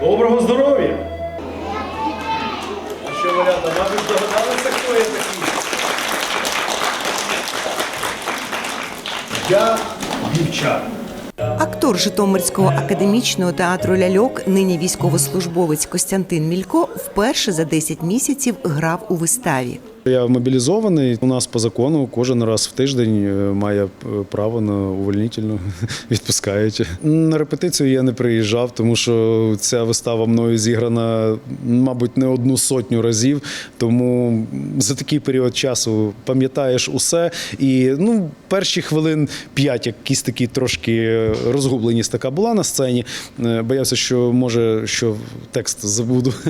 Доброго здоров'я! А що, Валята, мабуть, догадалися, хто я такий? Я дівчат. Актор Житомирського академічного театру ляльок, нині військовослужбовець Костянтин Мілько, вперше за 10 місяців грав у виставі. Я мобілізований. У нас по закону кожен раз в тиждень е, має е, право на увольнительну відпускають. На репетицію я не приїжджав, тому що ця вистава мною зіграна, мабуть, не одну сотню разів. Тому за такий період часу пам'ятаєш усе. І ну, перші хвилин п'ять якісь такі трошки розгубленість така була на сцені. Е, Боявся, що може що текст забуду.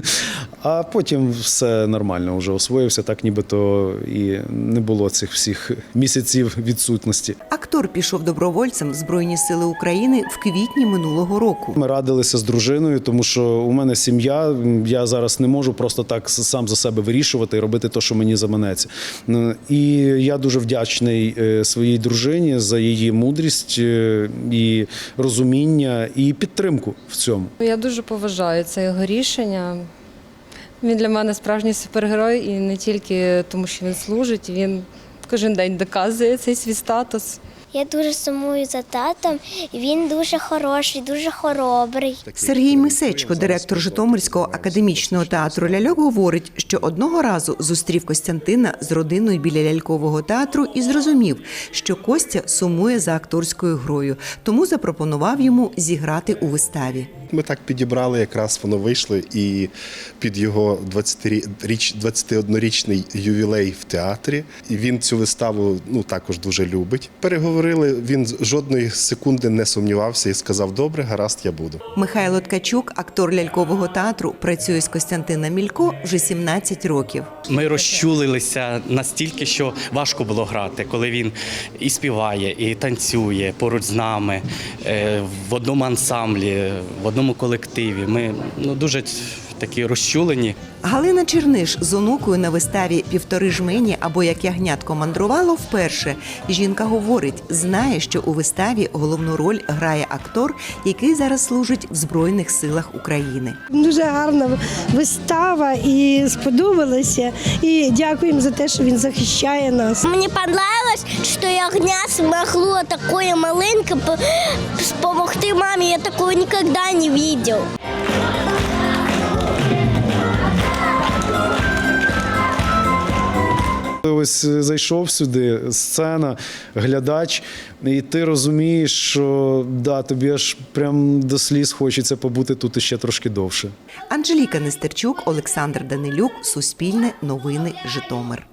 А потім все нормально вже освоївся, так нібито і не було цих всіх місяців відсутності. Актор пішов добровольцем в Збройні Сили України в квітні минулого року. Ми радилися з дружиною, тому що у мене сім'я. Я зараз не можу просто так сам за себе вирішувати і робити те, що мені заманеться. Ну, І я дуже вдячний е, своїй дружині за її мудрість е, і розуміння і підтримку в цьому. Я дуже поважаю це його рішення. Він для мене справжній супергерой, і не тільки тому, що він служить, він кожен день доказує цей свій статус. Я дуже сумую за татом. Він дуже хороший, дуже хоробрий. Сергій Мисечко, директор Житомирського академічного театру ляльок, говорить, що одного разу зустрів Костянтина з родиною біля лялькового театру і зрозумів, що Костя сумує за акторською грою, тому запропонував йому зіграти у виставі. Ми так підібрали, якраз воно вийшло, і під його 20-річ 21-річний ювілей в театрі. І він цю виставу ну також дуже любить. Переговорили. Він жодної секунди не сумнівався і сказав: Добре, гаразд, я буду. Михайло Ткачук, актор лялькового театру, працює з Костянтином Мілько вже 17 років. Ми розчулилися настільки, що важко було грати, коли він і співає, і танцює поруч з нами е, в одному ансамблі, в одному колективі. Ми ну дуже такі розчулені. Галина Черниш з онукою на виставі Півтори жмені або як ягнятко мандрувало вперше. Жінка говорить, знає, що у виставі головну роль грає актор, який зараз служить в Збройних силах України. Дуже гарна вистава і сподобалася. І дякуємо за те, що він захищає нас. Мені понравилось, що ягня змогло такое маленьке допомогти мамі. Я такого ніколи не бачив. Ось е, зайшов сюди, сцена, глядач, і ти розумієш, що да, тобі аж прям до сліз хочеться побути тут ще трошки довше. Анжеліка Нестерчук, Олександр Данилюк, Суспільне, Новини, Житомир.